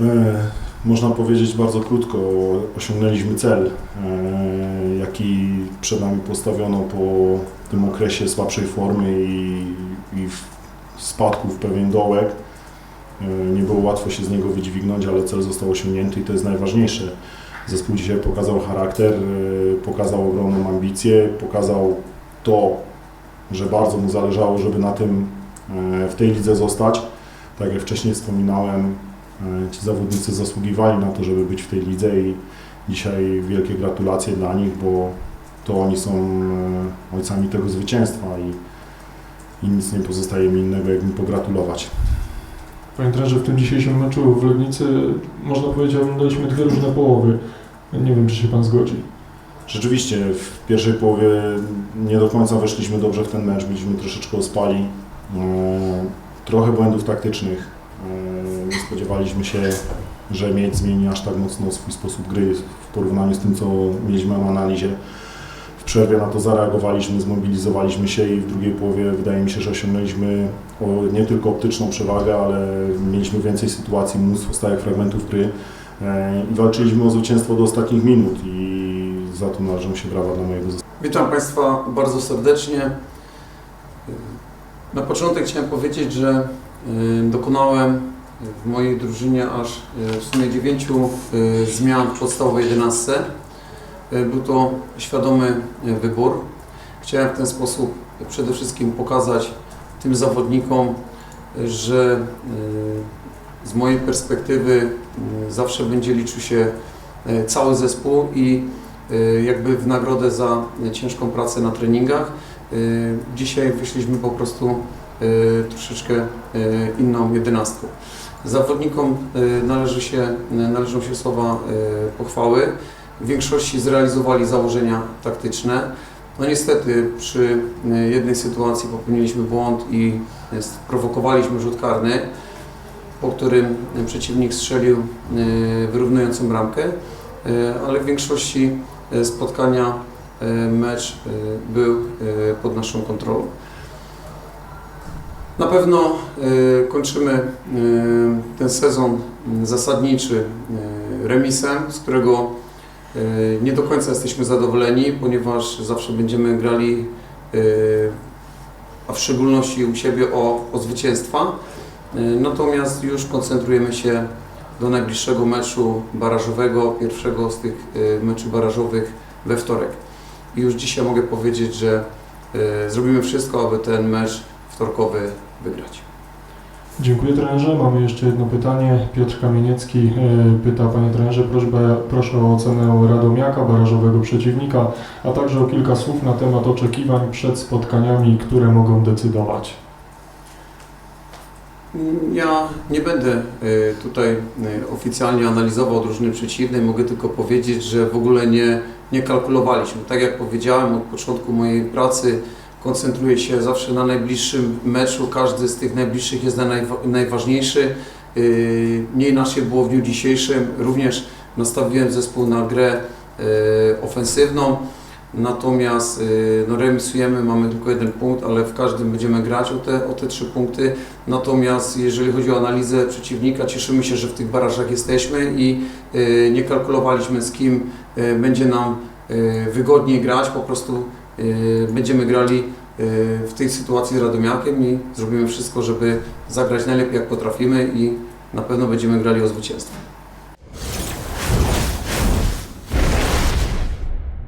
E, Można powiedzieć bardzo krótko, osiągnęliśmy cel, e, jaki przed nami postawiono po tym okresie słabszej formy i, i spadku w pewien dołek. E, Nie było łatwo się z niego wydźwignąć, ale cel został osiągnięty i to jest najważniejsze. Zespół dzisiaj pokazał charakter, pokazał ogromną ambicję, pokazał to, że bardzo mu zależało, żeby na tym w tej lidze zostać. Tak jak wcześniej wspominałem, ci zawodnicy zasługiwali na to, żeby być w tej lidze i dzisiaj wielkie gratulacje dla nich, bo to oni są e, ojcami tego zwycięstwa i, i nic nie pozostaje mi innego, jak im pogratulować. Panie trenerze, w tym dzisiejszym meczu w Legnicy można powiedzieć, oglądaliśmy dwie różne połowy. Nie wiem, czy się Pan zgodzi. Rzeczywiście w pierwszej połowie nie do końca weszliśmy dobrze w ten mecz, byliśmy troszeczkę ospali. E, Trochę błędów taktycznych. E, spodziewaliśmy się, że mieć zmieni aż tak mocno swój sposób gry w porównaniu z tym, co mieliśmy w analizie. W przerwie na to zareagowaliśmy, zmobilizowaliśmy się i w drugiej połowie wydaje mi się, że osiągnęliśmy nie tylko optyczną przewagę, ale mieliśmy więcej sytuacji, mnóstwo stałych fragmentów gry e, i walczyliśmy o zwycięstwo do ostatnich minut i za to należą się brawa dla mojego zespołu. Witam Państwa bardzo serdecznie. Na początek chciałem powiedzieć, że y, dokonałem w mojej drużynie aż y, w sumie dziewięciu y, zmian w podstawowej 11. Y, Był to świadomy wybór. Chciałem w ten sposób przede wszystkim pokazać tym zawodnikom, że z mojej perspektywy zawsze będzie liczył się cały zespół i jakby w nagrodę za ciężką pracę na treningach. Dzisiaj wyszliśmy po prostu troszeczkę inną jedenastką. Zawodnikom y, należy się, należą się słowa y, pochwały. W większości zrealizowali założenia taktyczne. No niestety przy y, jednej sytuacji popełniliśmy błąd i sprowokowaliśmy rzut karny, po którym przeciwnik strzelił wyrównującą bramkę, ale w większości spotkania mecz był pod naszą kontrolą. Na pewno y, kończymy y, ten sezon y, zasadniczy y, remisem, z którego nie do końca jesteśmy zadowoleni, ponieważ zawsze będziemy grali, a w szczególności u siebie o, o zwycięstwa. Natomiast już koncentrujemy się do najbliższego meczu barażowego, pierwszego z tych meczy barażowych we wtorek. I już dzisiaj mogę powiedzieć, że zrobimy wszystko, aby ten mecz wtorkowy wygrać. Dziękuję trenerze. Mamy jeszcze jedno pytanie. Piotr Kamieniecki e, pyta, panie trenerze, prośbę, proszę o ocenę Radomiaka, barażowego przeciwnika, a także o kilka słów na temat oczekiwań przed spotkaniami, które mogą decydować. Ja nie będę y, tutaj y, oficjalnie analizował drużyny przeciwnej, mogę tylko powiedzieć, że w ogóle nie, nie kalkulowaliśmy. Tak jak powiedziałem od początku mojej pracy, koncentruję się zawsze na najbliższym meczu, każdy z tych najbliższych jest na najwa- najważniejszy. Y, Nie inaczej było w dniu dzisiejszym, również nastawiłem zespół na grę y, ofensywną. Natomiast y, no, remisujemy, mamy tylko jeden punkt, ale w każdym będziemy grać o te, o te trzy punkty. Natomiast jeżeli chodzi o analizę przeciwnika, cieszymy się, że w tych barażach jesteśmy i nie kalkulowaliśmy z kim będzie nam wygodniej grać, po prostu będziemy grali y, w tej sytuacji z Radomiakiem i zrobimy wszystko, żeby zagrać najlepiej jak potrafimy i na pewno będziemy grali o zwycięstwo.